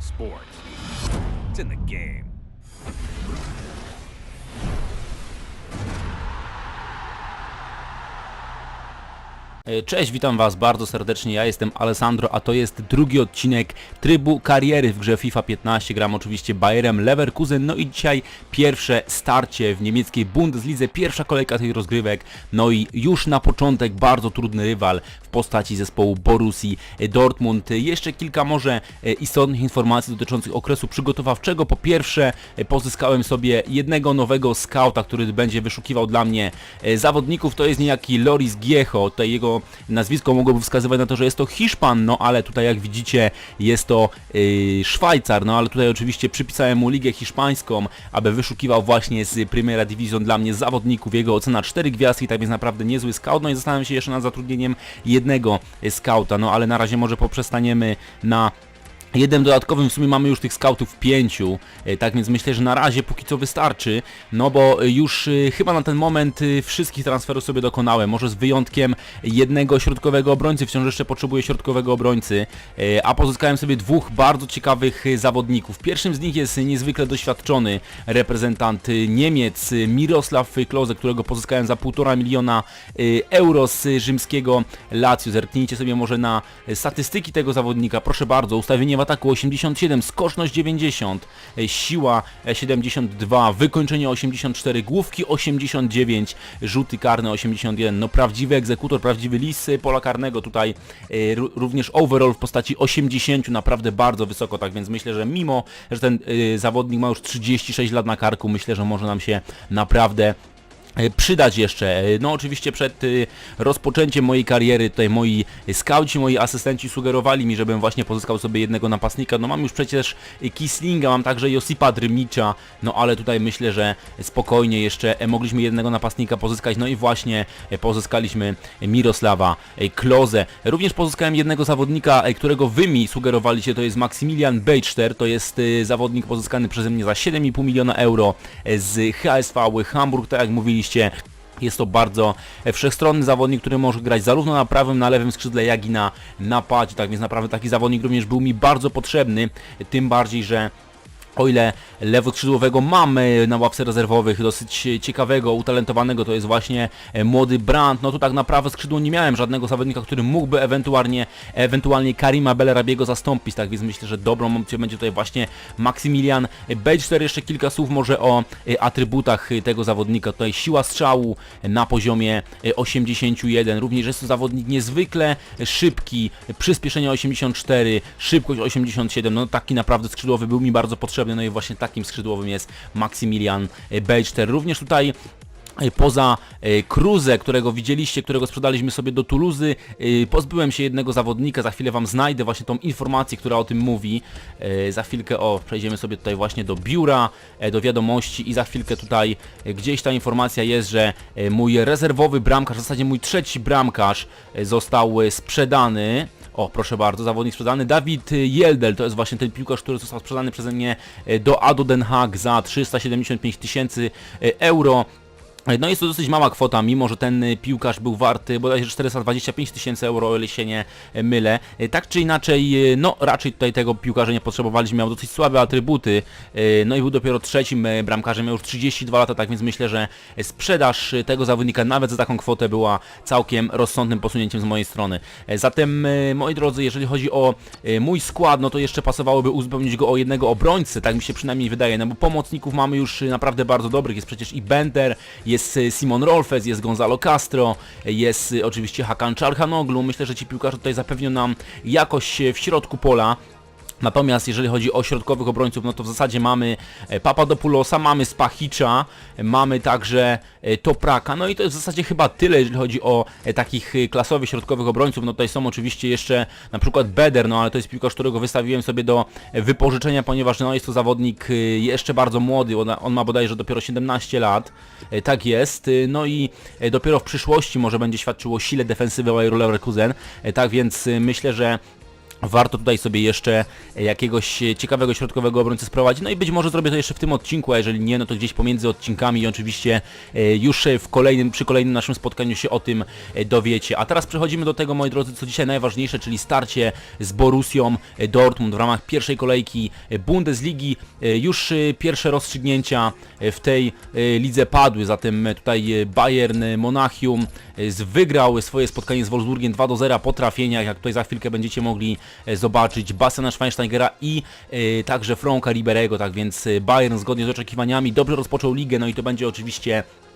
sports. It's in the game. Cześć, witam was bardzo serdecznie, ja jestem Alessandro, a to jest drugi odcinek trybu kariery w grze FIFA 15, gram oczywiście Bayerem Leverkusen, no i dzisiaj pierwsze starcie w niemieckiej Bundeslidze, pierwsza kolejka tych rozgrywek, no i już na początek bardzo trudny rywal w postaci zespołu Borussii Dortmund. Jeszcze kilka może e, istotnych informacji dotyczących okresu przygotowawczego. Po pierwsze e, pozyskałem sobie jednego nowego skauta, który będzie wyszukiwał dla mnie e, zawodników, to jest niejaki Loris Giecho, tutaj jego nazwisko mogłoby wskazywać na to, że jest to Hiszpan, no ale tutaj jak widzicie jest to yy, Szwajcar, no ale tutaj oczywiście przypisałem mu ligę hiszpańską, aby wyszukiwał właśnie z Primera Division dla mnie zawodników, jego ocena 4 gwiazdki, tak więc naprawdę niezły scout, no i zastanawiam się jeszcze nad zatrudnieniem jednego skauta, no ale na razie może poprzestaniemy na Jednym dodatkowym w sumie mamy już tych scoutów pięciu, e, tak więc myślę, że na razie póki co wystarczy, no bo już e, chyba na ten moment e, wszystkich transferów sobie dokonałem, może z wyjątkiem jednego środkowego obrońcy, wciąż jeszcze potrzebuję środkowego obrońcy, e, a pozyskałem sobie dwóch bardzo ciekawych e, zawodników. Pierwszym z nich jest niezwykle doświadczony reprezentant e, Niemiec e, Mirosław Klose, którego pozyskałem za półtora miliona e, euro z rzymskiego Lazio. Zerknijcie sobie może na e, statystyki tego zawodnika, proszę bardzo, ustawienie w ataku 87, skoczność 90, e, siła e, 72, wykończenie 84, główki 89, rzuty karne 81, no prawdziwy egzekutor, prawdziwy lis e, pola karnego tutaj, e, ró- również overall w postaci 80, naprawdę bardzo wysoko, tak więc myślę, że mimo, że ten e, zawodnik ma już 36 lat na karku, myślę, że może nam się naprawdę E, przydać jeszcze. E, No oczywiście przed y, rozpoczęciem mojej kariery tutaj moi skauci, moi asystenci sugerowali mi, żebym właśnie pozyskał sobie jednego napastnika. No mam już przecież Kislinga, mam także Josipa Drymicza, no ale tutaj myślę, że spokojnie jeszcze e, mogliśmy jednego napastnika pozyskać. No i właśnie e, pozyskaliśmy Mirosława e, Klose. Również pozyskałem jednego zawodnika, e, którego wy mi sugerowaliście, to jest Maksymilian Bejczter, to jest zawodnik pozyskany przeze mnie za 7,5 miliona euro e, z HSV Hamburg, tak jak mówiliście. Jest to bardzo wszechstronny zawodnik, który może grać zarówno na prawym, na lewym skrzydle, jak i na napadzie. Tak więc naprawdę taki zawodnik również był mi bardzo potrzebny, tym bardziej, że o ile lewoskrzydłowego mamy na ławce rezerwowych, dosyć ciekawego, utalentowanego, to jest właśnie e, młody Brandt, no to tak na prawe skrzydło nie miałem żadnego zawodnika, który mógłby ewentualnie, ewentualnie Karima Belerabiego zastąpić, tak więc myślę, że dobrą opcją będzie tutaj właśnie Maksymilian Bejster. Jeszcze kilka słów może o e, atrybutach e, tego zawodnika, tutaj siła strzału na poziomie e, 81, również jest to zawodnik niezwykle szybki, przyspieszenie 84, szybkość 87, no taki naprawdę skrzydłowy był mi bardzo potrzebny, no i właśnie takim skrzydłowym jest Maksymilian Bejster. Również tutaj e, Poza e, Cruze, którego widzieliście, którego sprzedaliśmy sobie do Tuluzy, e, pozbyłem się jednego zawodnika, za chwilę Wam znajdę właśnie tą informację, która o tym mówi. Za chwilkę, o, przejdziemy sobie tutaj właśnie do biura, do wiadomości i za chwilkę tutaj gdzieś ta informacja jest, że mój rezerwowy bramkarz, w zasadzie mój trzeci bramkarz został sprzedany. O, proszę bardzo, zawodnik sprzedany. Dawid Jeldel, to jest właśnie ten piłkarz, który został sprzedany przeze mnie e, do Ado Den Haag za 375 tysięcy e, euro. No jest to dosyć mała kwota, mimo że ten y, piłkarz był warty bodajże 425 tysięcy euro, o ile się nie y, mylę. Y, Tak czy inaczej, no raczej tutaj tego piłkarza nie potrzebowaliśmy, miał dosyć słabe atrybuty, no i był dopiero trzecim bramkarzem, miał już 32 lata, tak więc myślę, że sprzedaż tego zawodnika nawet za taką kwotę była całkiem rozsądnym posunięciem z mojej strony. Zatem, moi drodzy, jeżeli chodzi o mój skład, no to jeszcze pasowałoby uzupełnić go o jednego obrońcę, tak mi się przynajmniej wydaje, no bo pomocników mamy już naprawdę bardzo dobrych, jest przecież i Bender, jest y, Simon Rolfes, jest Gonzalo Castro, jest y, oczywiście Hakan Czarhanoglu. Myślę, że ci piłkarze tutaj zapewnią nam jakoś y, w środku pola. Natomiast jeżeli chodzi o środkowych obrońców, no to w zasadzie mamy e, Papadopoulosa, mamy Spachicza, e, mamy także e, Topraka, no i to jest w zasadzie chyba tyle, jeżeli chodzi o takich klasowych środkowych obrońców, no tutaj są oczywiście jeszcze na przykład Beder, no ale to jest piłkarz, którego wystawiłem sobie do wypożyczenia, ponieważ no jest to zawodnik jeszcze bardzo młody, on, ma bodajże dopiero 17 lat, tak jest, no i dopiero w przyszłości może będzie świadczyło sile defensywy Bayer Leverkusen, tak więc myślę, że Warto tutaj sobie jeszcze jakiegoś ciekawego środkowego obrońcę sprowadzić. No i być może zrobię to jeszcze w tym odcinku, a jeżeli nie, no to gdzieś pomiędzy odcinkami i oczywiście e, już w kolejnym, przy kolejnym naszym spotkaniu się o tym e, dowiecie. A teraz przechodzimy do tego, moi drodzy, co dzisiaj najważniejsze, czyli starcie z Borussią e, Dortmund w ramach pierwszej kolejki Bundesligi. Już pierwsze rozstrzygnięcia w tej lidze padły, zatem tutaj Bayern Monachium wygrał swoje spotkanie z Wolfsburgiem 2 do 0 po trafieniach, jak tutaj za chwilkę będziecie mogli zobaczyć Bastiana Schweinsteigera i e, także Franka Riberego, tak więc e, Bayern zgodnie z oczekiwaniami dobrze rozpoczął ligę, no i to będzie oczywiście e,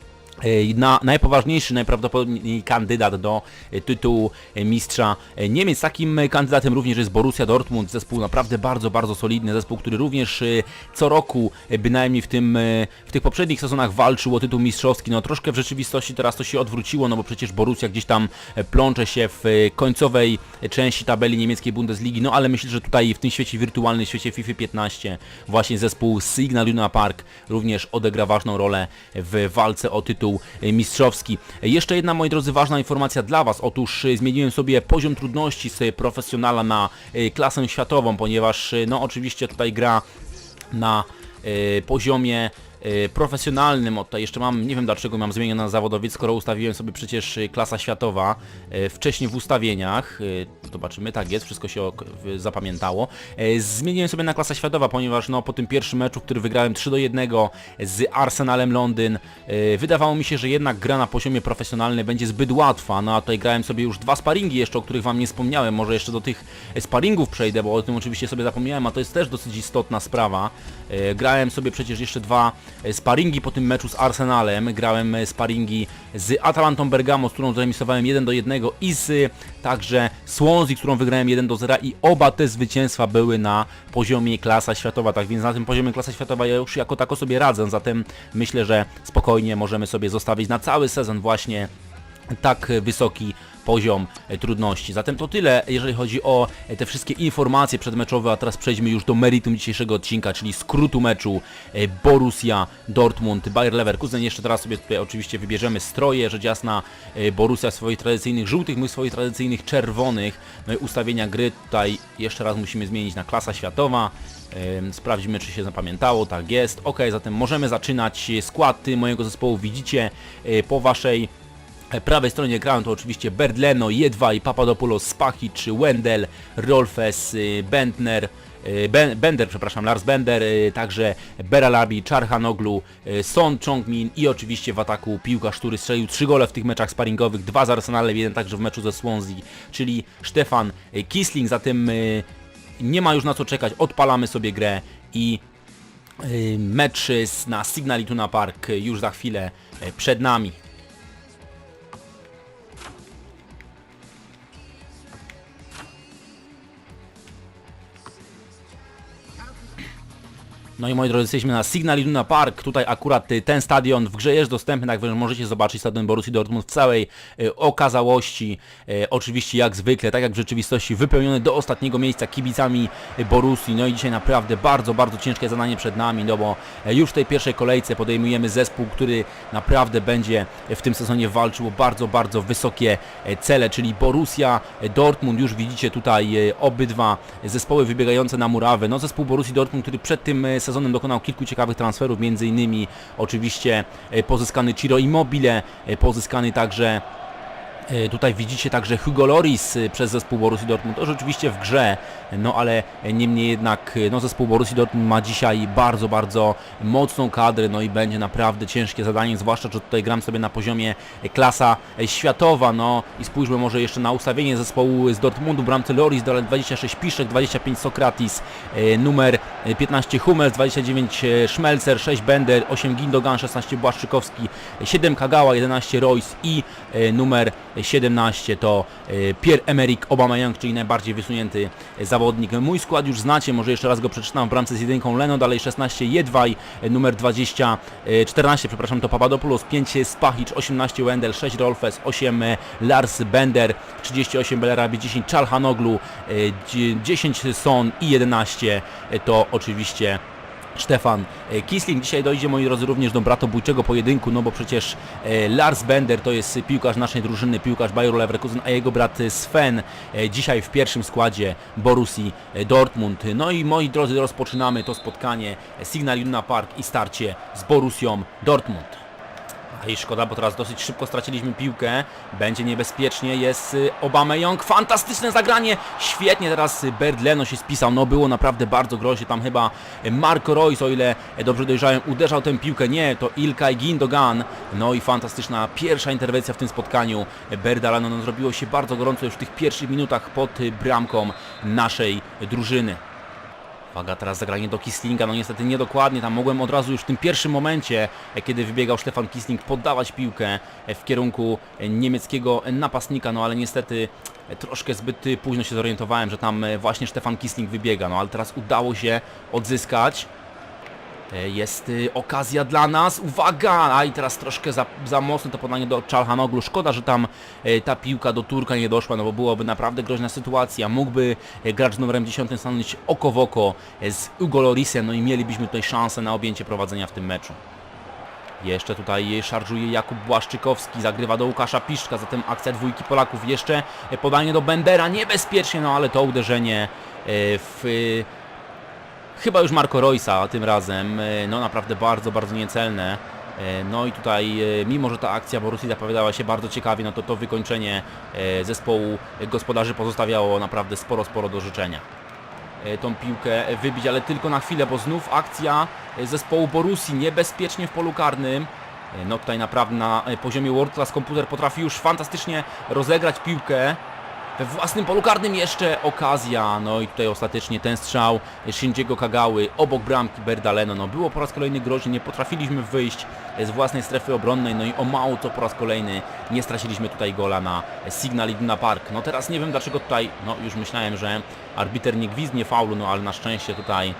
na, najpoważniejszy, najprawdopodobniej kandydat do e, tytułu e, mistrza e, Niemiec. Takim e, kandydatem również jest Borussia Dortmund, zespół naprawdę bardzo, bardzo solidny, zespół, który również e, co roku, e, bynajmniej w tym, e, w tych poprzednich sezonach walczył o tytuł mistrzowski. No troszkę w rzeczywistości teraz to się odwróciło, no bo przecież Borussia gdzieś tam e, plącze się w e, końcowej części tabeli niemieckiej Bundesligi, no ale myślę, że tutaj w tym świecie wirtualnym, świecie FIFA 15 właśnie zespół Signal Iduna Park również odegra ważną rolę w walce o tytuł e, mistrzowski. Jeszcze jedna, moi drodzy, ważna informacja dla Was. Otóż e, zmieniłem sobie poziom trudności z e, profesjonala na e, klasę światową, ponieważ no oczywiście tutaj gra na poziomie profesjonalnym, o tutaj jeszcze mam, nie wiem dlaczego mam zmienione na zawodowiec, skoro ustawiłem sobie przecież e, klasa światowa e, wcześniej w ustawieniach, zobaczymy, tak jest, wszystko się zapamiętało. Zmieniłem sobie na klasa światowa, ponieważ no po tym pierwszym meczu, który wygrałem 3 do 1 z Arsenalem Londyn, wydawało mi się, że jednak gra na poziomie profesjonalnym będzie zbyt łatwa, no a tutaj grałem sobie już dwa sparingi jeszcze, o których wam nie wspomniałem, może jeszcze do tych sparingów przejdę, bo o tym oczywiście sobie zapomniałem, a to jest też dosyć istotna sprawa. Grałem sobie przecież jeszcze dwa sparingi po tym meczu z Arsenalem, grałem e, sparingi z Atalantą Bergamo, z którą zremisowałem 1 do 1 i z e, także Swansea, którą wygrałem 1 do 0 i oba te zwycięstwa były na poziomie klasa światowa, tak więc na tym poziomie klasa światowa ja już jako tako sobie radzę, zatem myślę, że spokojnie możemy sobie zostawić na cały sezon właśnie tak wysoki poziom e, trudności. Zatem to tyle, jeżeli chodzi o e, te wszystkie informacje przedmeczowe, a teraz przejdźmy już do meritum dzisiejszego odcinka, czyli skrótu meczu e, Borussia Dortmund, Bayer Leverkusen. Jeszcze teraz sobie tutaj oczywiście wybierzemy stroje, rzecz jasna Borussia swoich tradycyjnych żółtych, my swoich tradycyjnych czerwonych. No i ustawienia gry tutaj jeszcze raz musimy zmienić na klasa światowa. Ym, Sprawdźmy, czy się zapamiętało. Tak jest. Ok, zatem możemy zaczynać skład mojego zespołu. Widzicie po waszej prawej stronie ekranu to oczywiście Berdleno, Jedwaj, Papadopoulos, Spahic, Wendel, Rolfes, y, Bentner, y, Ben, Bender, przepraszam, Lars Bender, y, także Beralabi, Czarhanoglu, Son Chongmin i oczywiście w ataku piłkarz, który strzelił 3 gole w tych meczach sparingowych, dwa z Arsenalem, jeden także w meczu ze Swansea, czyli Stefan Kisling, zatem nie ma już na co czekać, odpalamy sobie grę i mecz na Signal Iduna Park już za chwilę przed nami. No i moi drodzy, jesteśmy na Signal Iduna Park. Tutaj akurat y, ten stadion w grze jest dostępny, tak więc możecie zobaczyć stadion Borussii Dortmund w całej y, okazałości. Y, oczywiście jak zwykle, tak jak w rzeczywistości, wypełniony do ostatniego miejsca kibicami Borussii. No i dzisiaj naprawdę bardzo, bardzo ciężkie zadanie przed nami, no bo już w tej pierwszej kolejce podejmujemy zespół, który naprawdę będzie w tym sezonie walczył o bardzo, bardzo wysokie cele, czyli Borussia Dortmund. Już widzicie tutaj obydwa zespoły wybiegające na murawę. No zespół Borussii Dortmund, który przed tym sezonem dokonał kilku ciekawych transferów, innymi oczywiście e, pozyskany Ciro Immobile, e, pozyskany także E, Tutaj widzicie także Hugo Loris przez zespół Borussii Dortmund. To rzeczywiście w grze, no ale niemniej jednak no, zespół Borussii Dortmund ma dzisiaj bardzo, bardzo mocną kadrę, no i będzie naprawdę ciężkie zadanie, zwłaszcza, że tutaj gram sobie na poziomie klasa światowa, no i spójrzmy może jeszcze na ustawienie zespołu z Dortmundu, bramce Loris, dole 26 Piszek, 25 Sokratis, numer 15 Hummels, 29 e, Schmelzer, 6 Bender, 8 Gindogan, 16 Błaszczykowski, 7 Kagawa, 11 Royce i e, numer 17 to e, Pierre-Emerick Aubameyang, czyli najbardziej wysunięty zawodnik. Mój skład już znacie, może jeszcze raz go przeczytam w bramce z jedynką Leno, dalej 16 Jedwaj, e, numer 20, e, 14 przepraszam to Papadopoulos, 5 Spahic, 18 Wendel, 6 Rolfes, 8 e, Lars Bender, 38 Belerabi, 10 Czalhanoglu, e, dzie- 10 Son i 11 e, to oczywiście Stefan e, Kisling. Dzisiaj dojdzie, moi drodzy, również do bratobójczego pojedynku, no bo przecież e, Lars Bender to jest piłkarz naszej drużyny, piłkarz Bayeru Leverkusen, a jego brat Sven e, dzisiaj w pierwszym składzie Borussii Dortmund. No i moi drodzy, rozpoczynamy to spotkanie Signal Iduna Park i starcie z Borussią Dortmund. I szkoda, bo teraz dosyć szybko straciliśmy piłkę. Będzie niebezpiecznie, jest y, Aubameyang. Fantastyczne zagranie! Świetnie teraz y, Bert Leno się spisał. No było naprawdę bardzo groźnie. Tam chyba Marco Reus, o ile dobrze dojrzałem, uderzał tę piłkę. Nie, to Ilkay Gindogan. No i fantastyczna pierwsza interwencja w tym spotkaniu. Berda Leno no, zrobiło się bardzo gorąco już w tych pierwszych minutach pod y, bramką naszej drużyny. Uwaga, teraz zagranie do Kislinga, no niestety niedokładnie, tam mogłem od razu już w tym pierwszym momencie, e, kiedy wybiegał Stefan Kisling, poddawać piłkę e, w kierunku e, niemieckiego napastnika, no ale niestety troszkę zbyt późno się zorientowałem, że tam właśnie Stefan Kisling wybiega, no ale teraz udało się odzyskać. E, Jest y, okazja dla nas, uwaga! A i teraz troszkę za, za to podanie do Czalhanoglu. Szkoda, że tam e, ta piłka do Turka nie doszła, no bo byłoby naprawdę groźna sytuacja. Mógłby e, gracz numerem 10 stanąć oko w oko z Ugo Lorisem, no i mielibyśmy tutaj szansę na objęcie prowadzenia w tym meczu. Jeszcze tutaj szarżuje Jakub Błaszczykowski, zagrywa do Łukasza Piszczka, zatem akcja dwójki Polaków. Jeszcze podanie do Bendera, niebezpiecznie, no ale to uderzenie w chyba już Marco Roysa tym razem, e, no naprawdę bardzo, bardzo niecelne. E, No i tutaj, e, mimo że ta akcja Borussii zapowiadała się bardzo ciekawie, no to to wykończenie zespołu gospodarzy pozostawiało naprawdę sporo, sporo do życzenia. Tą piłkę wybić, ale tylko na chwilę, bo znów akcja zespołu Borussii niebezpiecznie w polu karnym. No tutaj naprawdę na poziomie World Class komputer potrafi już fantastycznie rozegrać piłkę. We własnym polu karnym jeszcze okazja, no i tutaj ostatecznie ten strzał Shinjiego Kagały obok bramki Berdaleno, no było po raz kolejny groźnie, nie potrafiliśmy wyjść z własnej strefy obronnej, no i o mało to po raz kolejny nie straciliśmy tutaj gola na Signal Iduna Park. No teraz nie wiem dlaczego tutaj, no już myślałem, że arbiter nie gwizdnie faulu, no ale na szczęście tutaj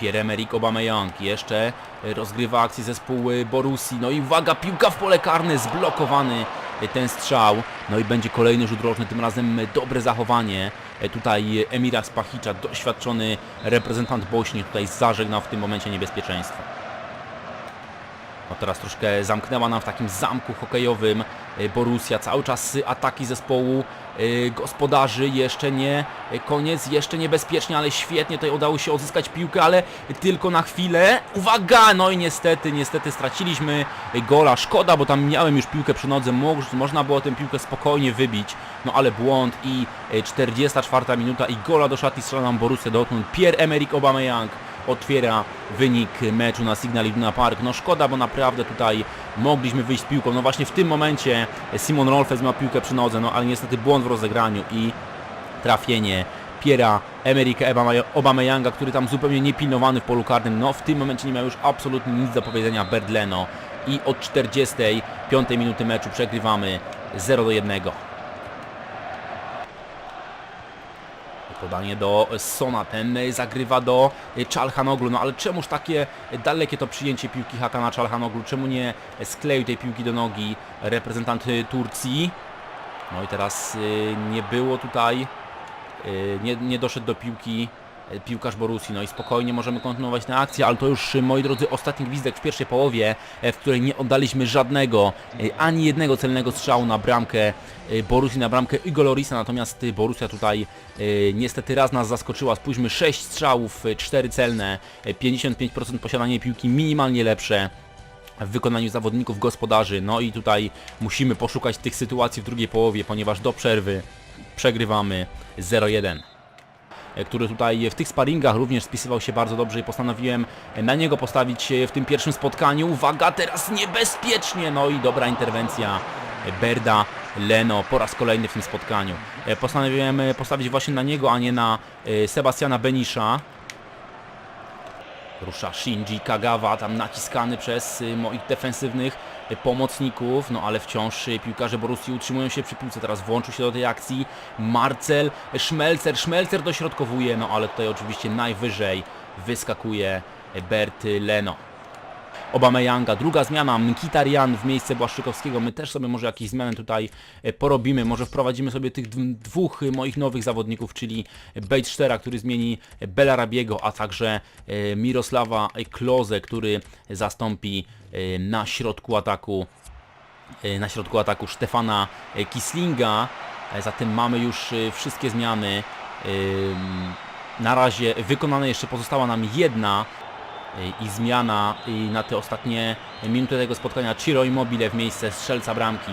Pierre-Emerick Aubameyang jeszcze rozgrywa akcję zespół Borussii. No i uwaga, piłka w pole karne, zblokowany ten strzał. No i będzie kolejny rzut rożny, tym razem dobre zachowanie. Y, Tutaj Emira Spachicza, doświadczony reprezentant Bośni, tutaj zażegnał w tym momencie niebezpieczeństwo. No teraz troszkę zamknęła nam w takim zamku hokejowym y, Borussia. Cały czas ataki zespołu gospodarzy. Jeszcze nie y, koniec, jeszcze niebezpiecznie, ale świetnie tutaj udało się odzyskać piłkę, ale tylko na chwilę. Uwaga! No i niestety, niestety straciliśmy y, gola. Szkoda, bo tam miałem już piłkę przy nodze. Mo- Można było tę piłkę spokojnie wybić. No ale błąd i y, 44 minuta i gola do szatni strzela nam Borussia Dortmund. Pierre-Emerick Aubameyang otwiera wynik meczu na Signal Iduna Park. No szkoda, bo naprawdę tutaj mogliśmy wyjść z piłką. No właśnie w tym momencie Simon Rolfes miał piłkę przy nodze, no ale niestety błąd w rozegraniu i trafienie Piera Emerika Aubameyanga, który tam zupełnie niepilnowany w polu karnym. No w tym momencie nie miał już absolutnie nic do powiedzenia Berdleno i od 45 minuty meczu przegrywamy 0 do 1. Podanie do Sona, ten zagrywa do Czalhanoglu, no ale czemuż takie dalekie to przyjęcie piłki Hakana Czalhanoglu, czemu nie skleił tej piłki do nogi reprezentant Turcji? No i teraz y, nie było tutaj, y, nie, nie doszedł do piłki piłkarz Borussii, no i spokojnie możemy kontynuować tę akcję, ale to już, y, moi drodzy, ostatni gwizdek w pierwszej połowie, e, w której nie oddaliśmy żadnego, ani jednego celnego strzału na bramkę Borussii, na bramkę Igor Lorisa, natomiast Borussia tutaj niestety raz nas zaskoczyła, spójrzmy, 6 strzałów, 4 celne, y, 55% posiadanie piłki, minimalnie lepsze, w wykonaniu zawodników gospodarzy. No i tutaj musimy poszukać tych sytuacji w drugiej połowie, ponieważ do przerwy przegrywamy 0-1 e, który tutaj w tych sparingach również spisywał się bardzo dobrze i postanowiłem na niego postawić w tym pierwszym spotkaniu. Uwaga, teraz niebezpiecznie! No i dobra interwencja Berda Leno po raz kolejny w tym spotkaniu. E, Postanowiłem postawić właśnie na niego, a nie na e, Sebastiana Benisza. Rusza Shinji Kagawa, tam naciskany przez moich defensywnych pomocników, no ale wciąż y, piłkarze Borussii utrzymują się przy piłce, teraz włączył się do tej akcji Marcel Szmelcer, Szmelcer dośrodkowuje, no ale tutaj oczywiście najwyżej wyskakuje Bert Leno. Obameyanga. Druga zmiana, Mkhitaryan w miejsce Błaszczykowskiego. My też sobie może jakieś zmiany tutaj e, porobimy. Może wprowadzimy sobie tych dw- dwóch moich nowych zawodników, czyli Bejtstera, który zmieni Belarabiego, a także e, Mirosława Kloze, który zastąpi e, na środku ataku na środku ataku Stefana Kislinga. Zatem mamy już wszystkie zmiany. Na razie wykonana jeszcze pozostała nam jedna i zmiana i na te ostatnie minuty tego spotkania Ciro Immobile w miejsce strzelca bramki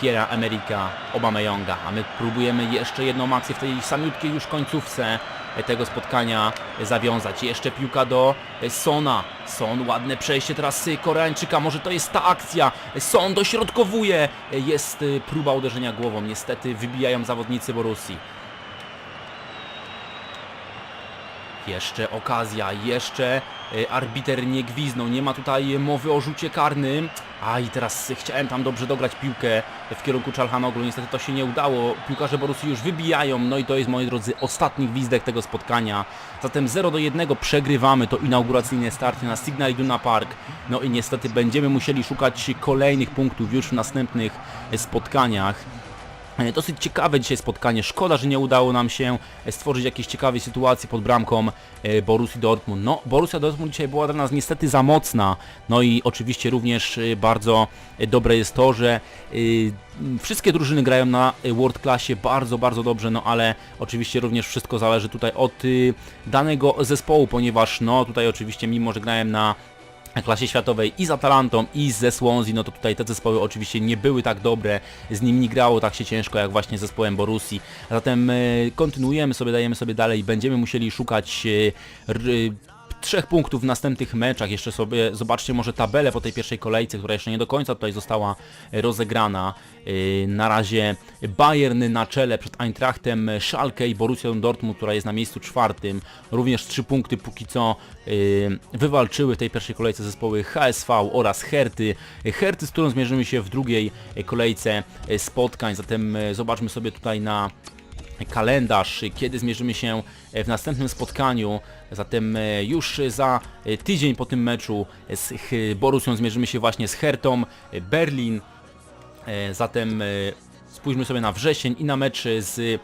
Piera Amerika Obameyonga. A my próbujemy jeszcze jedną akcję w tej samiutkiej już końcówce tego spotkania zawiązać. Jeszcze piłka do Sona. Son, ładne przejście teraz Koreańczyka, może to jest ta akcja. Son dośrodkowuje. Jest próba uderzenia głową. Niestety wybijają zawodnicy Borussii. Jeszcze okazja, jeszcze e, arbiter nie gwiznął, nie ma tutaj mowy o rzucie karnym. A i teraz chciałem tam dobrze dograć piłkę w kierunku Czalhanoglu, niestety to się nie udało. Piłkarze Borussii już wybijają, no i to jest moi drodzy ostatni gwizdek tego spotkania. Zatem 0 do 1 przegrywamy to inauguracyjne starcie na Signal Iduna Park. No i niestety będziemy musieli szukać kolejnych punktów już w następnych e, spotkaniach. E, Dosyć ciekawe dzisiaj spotkanie. Szkoda, że nie udało nam się e, stworzyć jakiejś ciekawej sytuacji pod bramką e, Borussii Dortmund. No, Borussia Dortmund dzisiaj była dla nas niestety za mocna. No i oczywiście również bardzo dobre jest to, że wszystkie drużyny grają na world classie bardzo, bardzo dobrze, no ale oczywiście również wszystko zależy tutaj od y, danego zespołu, ponieważ no tutaj oczywiście mimo, że grałem na klasie światowej i z Atalantą i ze Swansea, no to tutaj te zespoły oczywiście nie były tak dobre, z nimi nie grało tak się ciężko jak właśnie z zespołem Borussii. Zatem e, kontynuujemy sobie, dajemy sobie dalej, będziemy musieli szukać e, trzech punktów w następnych meczach. Jeszcze sobie zobaczcie może tabelę po tej pierwszej kolejce, która jeszcze nie do końca tutaj została e, rozegrana. E, Na razie Bayern na czele przed Eintrachtem, Schalke i Borussią Dortmund, która jest na miejscu czwartym. Również trzy punkty póki co e, wywalczyły w tej pierwszej kolejce zespoły HSV oraz Herty. Herty, z którą zmierzymy się w drugiej e, kolejce e, spotkań. Zatem e, zobaczmy sobie tutaj na kalendarz, kiedy zmierzymy się e, w następnym spotkaniu. Zatem e, już za e, tydzień po tym meczu z Borussią zmierzymy się właśnie z Hertą Berlin. Zatem spójrzmy sobie na wrzesień i na mecz z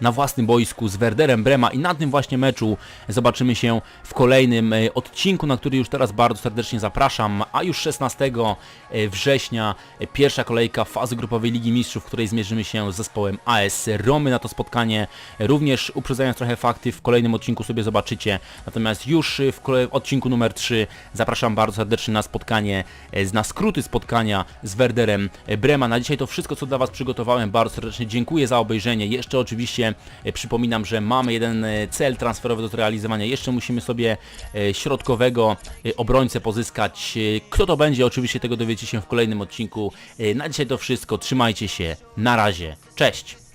na własnym boisku z Werderem Brema i na tym właśnie meczu zobaczymy się w kolejnym e, odcinku, na który już teraz bardzo serdecznie zapraszam, a już 16 e, września e, pierwsza kolejka fazy grupowej Ligi Mistrzów, w której zmierzymy się z zespołem AS Romy na to spotkanie. Również uprzedzając trochę fakty, w kolejnym odcinku sobie zobaczycie. Natomiast już w odcinku numer 3 zapraszam bardzo serdecznie na spotkanie, na skróty spotkania z Werderem Brema. Na dzisiaj to wszystko, co dla Was przygotowałem. Bardzo serdecznie dziękuję za obejrzenie. Jeszcze oczywiście e, przypominam, że mamy jeden e, cel transferowy do zrealizowania. Jeszcze musimy sobie e, środkowego obrońcę pozyskać. Kto to będzie? Oczywiście tego dowiecie się w kolejnym odcinku. Na dzisiaj to wszystko. Trzymajcie się. Na razie. Cześć!